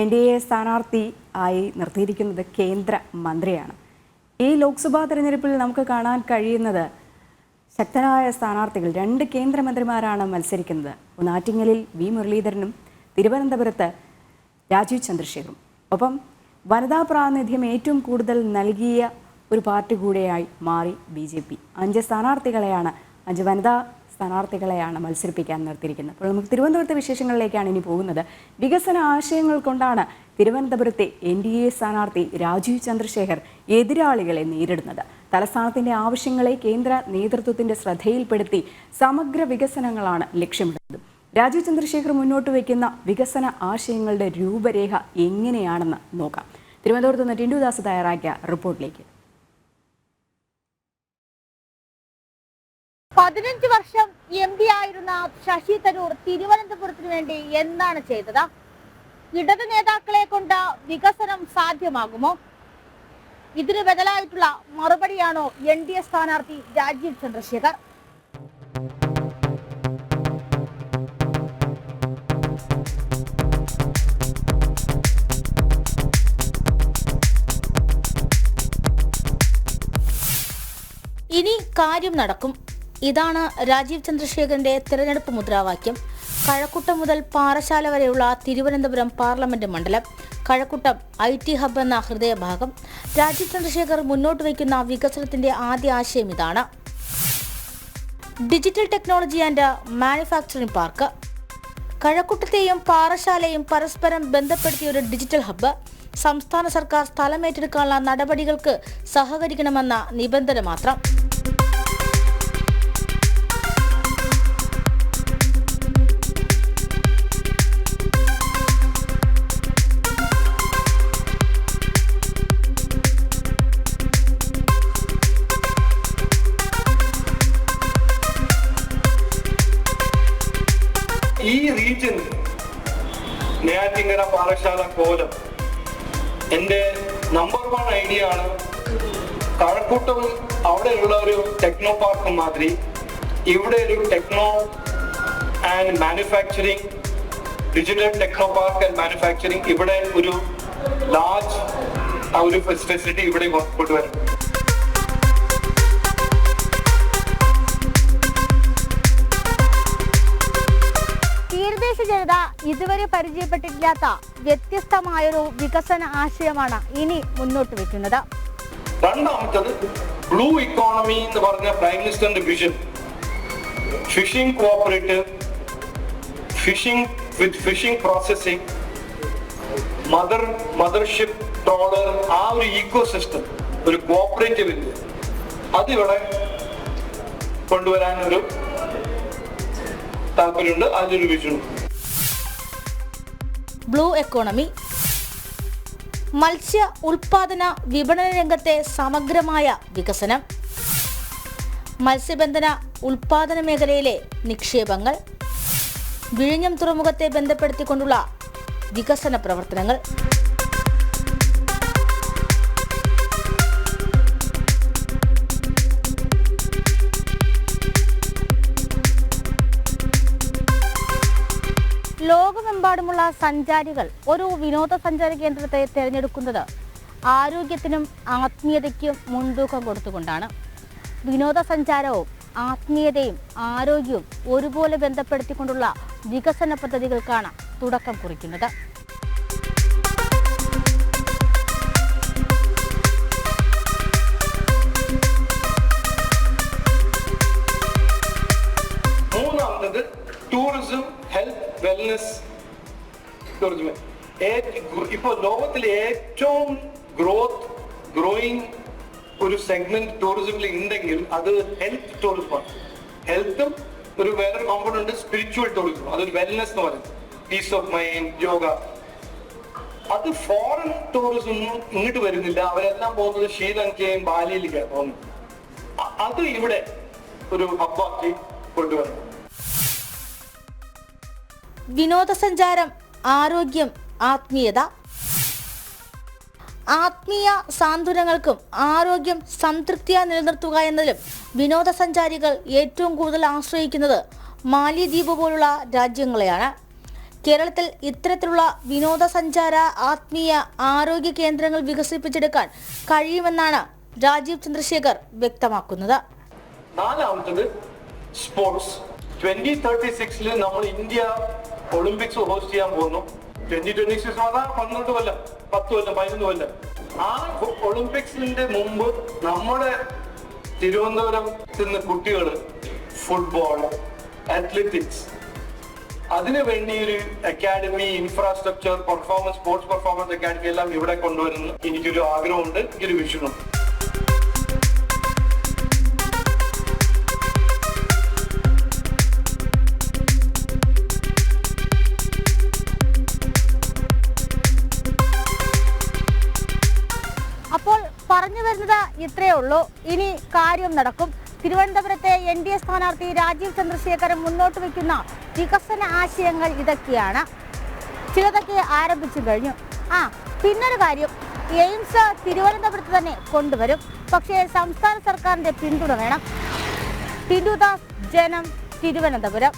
N D A സ്ഥാനാർത്ഥി ആയി നിർത്തിയിരിക്കുന്നത് കേന്ദ്ര മന്ത്രിയാണ്. ഈ ലോക്സഭാ തെരഞ്ഞെടുപ്പിൽ നമുക്ക് കാണാൻ കഴിയുന്നത് ശക്തരായ സ്ഥാനാർത്ഥികൾ രണ്ട് കേന്ദ്രമന്ത്രിമാരാണ് മത്സരിക്കുന്നത്. ഒന്ന് വി മുരളീധരനും തിരുവനന്തപുരത്ത് രാജീവ് ചന്ദ്രശേഖറും. ഒപ്പം വനിതാ പ്രാതിനിധ്യം ഏറ്റവും കൂടുതൽ നൽകിയ ഒരു പാർട്ടി കൂടെയായി മാറി ബി ജെ പി. അഞ്ച് സ്ഥാനാർത്ഥികളെയാണ് അഞ്ച് വനിതാ സ്ഥാനാർത്ഥികളെയാണ് മത്സരിപ്പിക്കാൻ നിർത്തിയിരിക്കുന്നത്. അപ്പോൾ നമുക്ക് തിരുവനന്തപുരത്തെ വിശേഷങ്ങളിലേക്കാണ് ഇനി പോകുന്നത്. വികസന ആശയങ്ങൾ കൊണ്ടാണ് തിരുവനന്തപുരത്തെ എൻ ഡി എ സ്ഥാനാർത്ഥി രാജീവ് ചന്ദ്രശേഖർ എതിരാളികളെ നേരിടുന്നത്. തലസ്ഥാനത്തിന്റെ ആവശ്യങ്ങളെ കേന്ദ്ര നേതൃത്വത്തിന്റെ ശ്രദ്ധയിൽപ്പെടുത്തി സമഗ്ര വികസനങ്ങളാണ് ലക്ഷ്യമിടുന്നത്. രാജീവ് ചന്ദ്രശേഖർ മുന്നോട്ട് വയ്ക്കുന്ന വികസന ആശയങ്ങളുടെ രൂപരേഖ എങ്ങനെയാണെന്ന് നോക്കാം. തിരുവനന്തപുരത്ത് നിന്ന് ടിൻഡുദാസ് തയ്യാറാക്കിയ റിപ്പോർട്ടിലേക്ക്. പതിനഞ്ച് വർഷം എം പി ആയിരുന്ന ശശി തരൂർ തിരുവനന്തപുരത്തിന് വേണ്ടി എന്താണ് ചെയ്തത്? ഇടത് നേതാക്കളെ കൊണ്ട് വികസനം സാധ്യമാകുമോ? ഇതിന് ബദലായിട്ടുള്ള മറുപടിയാണോ എൻ ഡി എ സ്ഥാനാർത്ഥി രാജീവ് ചന്ദ്രശേഖർ? ഇനി കാര്യം നടക്കും. ഇതാണ് രാജീവ് ചന്ദ്രശേഖരന്റെ തിരഞ്ഞെടുപ്പ് മുദ്രാവാക്യം. കഴക്കൂട്ടം മുതൽ പാറശാല വരെയുള്ള തിരുവനന്തപുരം പാർലമെന്റ് മണ്ഡലം. കഴക്കുട്ടം ഐ ടി ഹബ് എന്ന ഹൃദയഭാഗം. രാജീവ് ചന്ദ്രശേഖർ മുന്നോട്ട് വയ്ക്കുന്ന വികസനത്തിന്റെ ആദ്യ ആശയം ഇതാണ്. Digital technology and manufacturing park. കഴക്കുട്ടത്തെയും പാറശാലയും പരസ്പരം ബന്ധപ്പെടുത്തിയ ഒരു ഡിജിറ്റൽ ഹബ്ബ്. സംസ്ഥാന സർക്കാർ സ്ഥലമേറ്റെടുക്കാനുള്ള നടപടികൾക്ക് സഹകരിക്കണമെന്ന നിബന്ധന മാത്രം. റീജിയൻ നെയ്യാറ്റിങ്കര പാറശാല കോലം. എന്റെ നമ്പർ വൺ ഐഡിയ ആണ് കഴക്കൂട്ടം അവിടെയുള്ള ഒരു ടെക്നോ പാർക്ക് മാതിരി. ഇവിടെ ഒരു techno and manufacturing digital techno park and manufacturing ഇവിടെ ഒരു ലാർജ് ഒരു ഫെസിലിറ്റി ഇവിടെ കൊണ്ടുവരും ജനത ഇതുവരെ പരിചയപ്പെട്ടിട്ടില്ലാത്ത വ്യത്യസ്തമായൊരു വികസന ആശയമാണ് ഇനി മുന്നോട്ട് വെക്കുന്നത് രണ്ടാമത്തത് ബ്ലൂ ഇക്കോണമി എന്ന് പറഞ്ഞ prime മിനിസ്റ്ററിന്റെ vision fishing cooperative fishing with fishing processing mother mothership trawler ആ ഒരു ഈക്കോ സിസ്റ്റം ഒരു കോഓപ്പറേറ്റീവ് ഇന്ത്യ അതിവിടെ കൊണ്ടുവരാൻ ഒരു താല്പര്യമുണ്ട് അതിലൊരു വിഷനുണ്ട് ബ്ലൂ എക്കോണമി. മത്സ്യ ഉൽപാദന വിപണന രംഗത്തെ സമഗ്രമായ വികസനം. മത്സ്യബന്ധന ഉൽപാദന മേഖലയിലെ നിക്ഷേപങ്ങൾ. വിഴിഞ്ഞം തുറമുഖത്തെ ബന്ധപ്പെടുത്തിക്കൊണ്ടുള്ള വികസന പ്രവർത്തനങ്ങൾ. ലോകമെമ്പാടുമുള്ള സഞ്ചാരികൾ ഒരു വിനോദസഞ്ചാര കേന്ദ്രത്തെ തിരഞ്ഞെടുക്കുന്നത് ആരോഗ്യത്തിനും ആത്മീയതയ്ക്കും മുൻതൂക്കം കൊടുത്തുകൊണ്ടാണ്. വിനോദസഞ്ചാരവും ആത്മീയതയും ആരോഗ്യവും ഒരുപോലെ ബന്ധപ്പെടുത്തിക്കൊണ്ടുള്ള വികസന പദ്ധതികൾക്കാണ് തുടക്കം കുറിക്കുന്നത്. ടൂറിസം ഹെൽത്ത് വെൽനസ് ടൂറിസം ഇപ്പൊ ലോകത്തിലെ ഏറ്റവും ഗ്രോത്ത് ഗ്രോയിങ് ഒരു സെഗ്മെന്റ് ടൂറിസത്തിൽ ഉണ്ടെങ്കിൽ അത് ഹെൽത്ത് ടൂറിസമാണ് ഹെൽത്തും ഒരു വേറെ കോമ്പൗണ്ട് സ്പിരിച്വൽ ടൂറിസം അതൊരു വെൽനെസ് എന്ന് പറയുന്നത്. പീസ് ഓഫ് മൈൻഡ് യോഗ അത് ഫോറിൻ ടൂറിസം ഇങ്ങോട്ട് വരുന്നില്ല. അവരെല്ലാം പോകുന്നത് ശ്രീലങ്കയും ബാലിയിലേക്കാണ് പോകുന്നത്. അത് ഇവിടെ ഒരു ഹബ്ബാക്കി കൊണ്ടുവരണം വിനോദസഞ്ചാരം ആരോഗ്യം ആത്മീയത. ആത്മീയ സാന്ത്വനങ്ങൾക്കും ആരോഗ്യം സംതൃപ്തിയാ നിലനിർത്തുക എന്നതിലും വിനോദസഞ്ചാരികൾ ഏറ്റവും കൂടുതൽ ആശ്രയിക്കുന്നത് മാലിദ്വീപ് പോലുള്ള രാജ്യങ്ങളെയാണ്. കേരളത്തിൽ ഇത്തരത്തിലുള്ള വിനോദസഞ്ചാര ആത്മീയ ആരോഗ്യ കേന്ദ്രങ്ങൾ വികസിപ്പിച്ചെടുക്കാൻ കഴിയുമെന്നാണ് രാജീവ് ചന്ദ്രശേഖർ വ്യക്തമാക്കുന്നത്. നാലാമത്തത് സ്പോർട്സ്. ട്വന്റി തേർട്ടി സിക്സിൽ നമ്മൾ ഇന്ത്യ ഒളിമ്പിക്സ് ഹോസ്റ്റ് ചെയ്യാൻ പോകുന്നു. ട്വന്റി ട്വന്റി സിക്സ് അതാ പന്ത്രണ്ട് കൊല്ലം പത്ത് കൊല്ലം പതിനൊന്ന് കൊല്ലം. ആ ഒളിമ്പിക്സിന്റെ മുമ്പ് നമ്മുടെ തിരുവനന്തപുരത്ത് നിന്ന് കുട്ടികൾ ഫുട്ബോൾ അത്ലറ്റിക്സ് അതിനു വേണ്ടി ഒരു academy infrastructure performance sports performance academy എല്ലാം ഇവിടെ കൊണ്ടുവരുന്നു എനിക്കൊരു ആഗ്രഹമുണ്ട് എനിക്കൊരു വിഷനുണ്ട് പറഞ്ഞു വരുന്നത് ഇത്രയേ ഉള്ളൂ. ഇനി കാര്യം നടക്കും. തിരുവനന്തപുരത്തെ എൻ ഡി എ സ്ഥാനാർത്ഥി രാജീവ് ചന്ദ്രശേഖരൻ മുന്നോട്ട് വയ്ക്കുന്ന വികസന ആശയങ്ങൾ ഇതൊക്കെയാണ്. ചിലതൊക്കെ ആരംഭിച്ചു കഴിഞ്ഞു. ആ പിന്നൊരു കാര്യം. എയിംസ് തിരുവനന്തപുരത്ത് തന്നെ കൊണ്ടുവരും. പക്ഷേ സംസ്ഥാന സർക്കാരിന്റെ പിന്തുണ വേണം. തിരുദാസ് ജനം തിരുവനന്തപുരം.